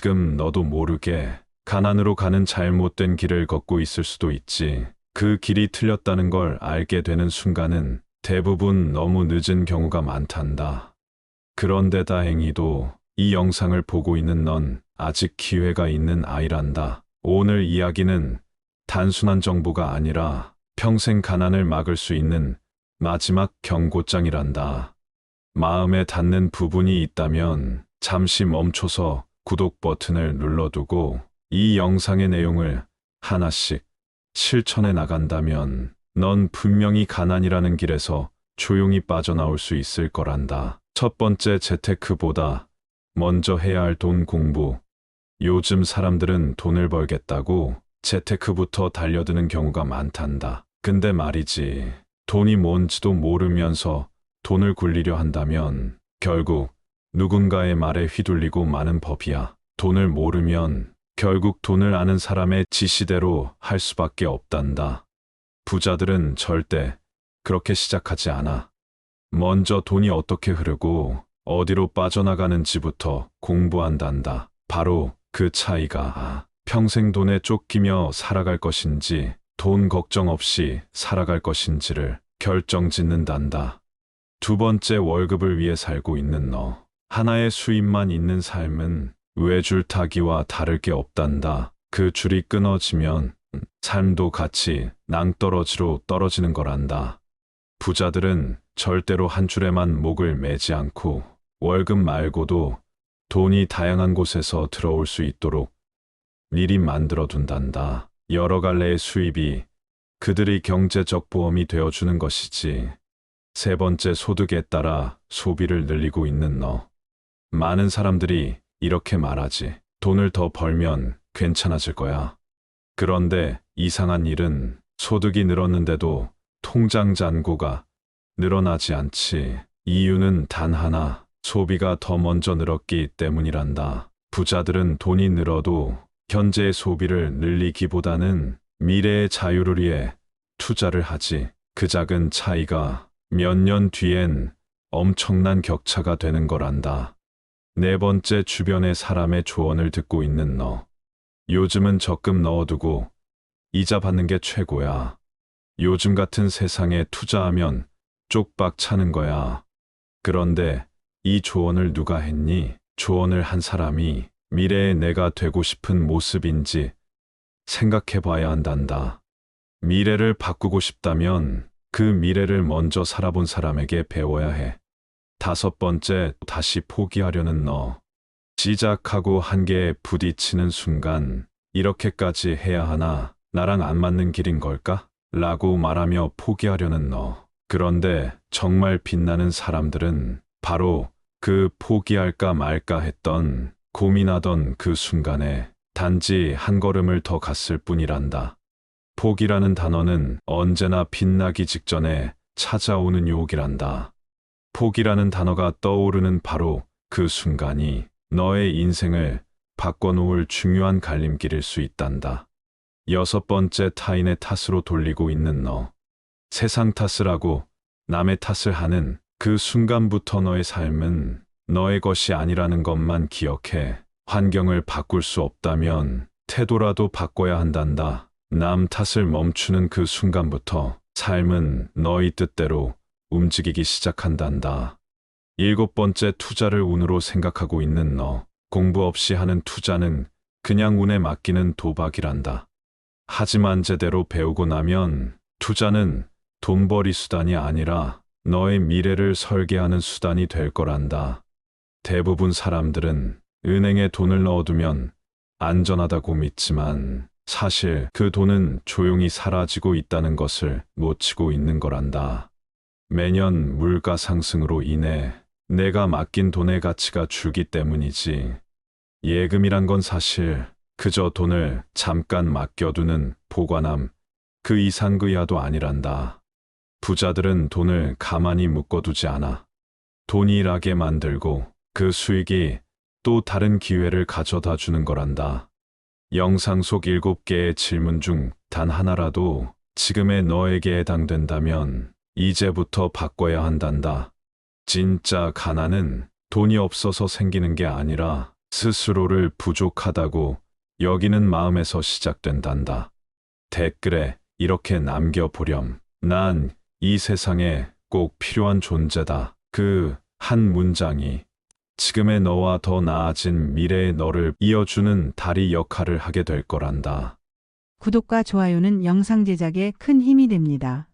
지금 너도 모르게 가난으로 가는 잘못된 길을 걷고 있을 수도 있지. 그 길이 틀렸다는 걸 알게 되는 순간은 대부분 너무 늦은 경우가 많단다. 그런데 다행히도 이 영상을 보고 있는 넌 아직 기회가 있는 아이란다. 오늘 이야기는 단순한 정보가 아니라 평생 가난을 막을 수 있는 마지막 경고장이란다. 마음에 닿는 부분이 있다면 잠시 멈춰서 구독 버튼을 눌러두고 이 영상의 내용을 하나씩 실천해 나간다면 넌 분명히 가난이라는 길에서 조용히 빠져나올 수 있을 거란다. 첫 번째 재테크보다 먼저 해야 할 돈 공부. 요즘 사람들은 돈을 벌겠다고 재테크부터 달려드는 경우가 많단다. 근데 말이지, 돈이 뭔지도 모르면서 돈을 굴리려 한다면 결국 누군가의 말에 휘둘리고 마는 법이야. 돈을 모르면 결국 돈을 아는 사람의 지시대로 할 수밖에 없단다. 부자들은 절대 그렇게 시작하지 않아. 먼저 돈이 어떻게 흐르고 어디로 빠져나가는지부터 공부한단다. 바로 그 차이가 평생 돈에 쫓기며 살아갈 것인지 돈 걱정 없이 살아갈 것인지를 결정 짓는단다. 두 번째 월급을 위해 살고 있는 너. 하나의 수입만 있는 삶은 외줄타기와 다를 게 없단다. 그 줄이 끊어지면 삶도 같이 낭떠러지로 떨어지는 거란다. 부자들은 절대로 한 줄에만 목을 매지 않고 월급 말고도 돈이 다양한 곳에서 들어올 수 있도록 미리 만들어 둔단다. 여러 갈래의 수입이 그들의 경제적 보험이 되어주는 것이지. 세 번째 소득에 따라 소비를 늘리고 있는 너. 많은 사람들이 이렇게 말하지. 돈을 더 벌면 괜찮아질 거야. 그런데 이상한 일은 소득이 늘었는데도 통장 잔고가 늘어나지 않지. 이유는 단 하나. 소비가 더 먼저 늘었기 때문이란다. 부자들은 돈이 늘어도 현재의 소비를 늘리기보다는 미래의 자유를 위해 투자를 하지. 그 작은 차이가 몇 년 뒤엔 엄청난 격차가 되는 거란다. 네 번째 주변의 사람의 조언을 듣고 있는 너. 요즘은 적금 넣어두고 이자 받는 게 최고야. 요즘 같은 세상에 투자하면 쪽박 차는 거야. 그런데 이 조언을 누가 했니? 조언을 한 사람이 미래의 내가 되고 싶은 모습인지 생각해 봐야 한단다. 미래를 바꾸고 싶다면 그 미래를 먼저 살아본 사람에게 배워야 해. 다섯 번째, 다시 포기하려는 너. 시작하고 한계에 부딪히는 순간, 이렇게까지 해야 하나, 나랑 안 맞는 길인 걸까? 라고 말하며 포기하려는 너. 그런데 정말 빛나는 사람들은 바로 그 포기할까 말까 했던 고민하던 그 순간에 단지 한 걸음을 더 갔을 뿐이란다. 포기라는 단어는 언제나 빛나기 직전에 찾아오는 유혹이란다. 포기라는 단어가 떠오르는 바로 그 순간이 너의 인생을 바꿔놓을 중요한 갈림길일 수 있단다. 여섯 번째 타인의 탓으로 돌리고 있는 너. 세상 탓을 하고 남의 탓을 하는 그 순간부터 너의 삶은 너의 것이 아니라는 것만 기억해. 환경을 바꿀 수 없다면 태도라도 바꿔야 한단다. 남 탓을 멈추는 그 순간부터 삶은 너의 뜻대로 움직이기 시작한단다. 일곱 번째 투자를 운으로 생각하고 있는 너. 공부 없이 하는 투자는 그냥 운에 맡기는 도박이란다. 하지만 제대로 배우고 나면 투자는 돈벌이 수단이 아니라 너의 미래를 설계하는 수단이 될 거란다. 대부분 사람들은 은행에 돈을 넣어두면 안전하다고 믿지만 사실 그 돈은 조용히 사라지고 있다는 것을 놓치고 있는 거란다. 매년 물가 상승으로 인해 내가 맡긴 돈의 가치가 줄기 때문이지. 예금이란 건 사실 그저 돈을 잠깐 맡겨두는 보관함, 그 이상 그 이하도 아니란다. 부자들은 돈을 가만히 묶어두지 않아. 돈이 일하게 만들고 그 수익이 또 다른 기회를 가져다 주는 거란다. 영상 속 일곱 개의 질문 중 단 하나라도 지금의 너에게 해당된다면 이제부터 바꿔야 한단다. 진짜 가난은 돈이 없어서 생기는 게 아니라 스스로를 부족하다고 여기는 마음에서 시작된단다. 댓글에 이렇게 남겨보렴. 난 이 세상에 꼭 필요한 존재다. 그 한 문장이 지금의 너와 더 나아진 미래의 너를 이어주는 다리 역할을 하게 될 거란다. 구독과 좋아요는 영상 제작에 큰 힘이 됩니다.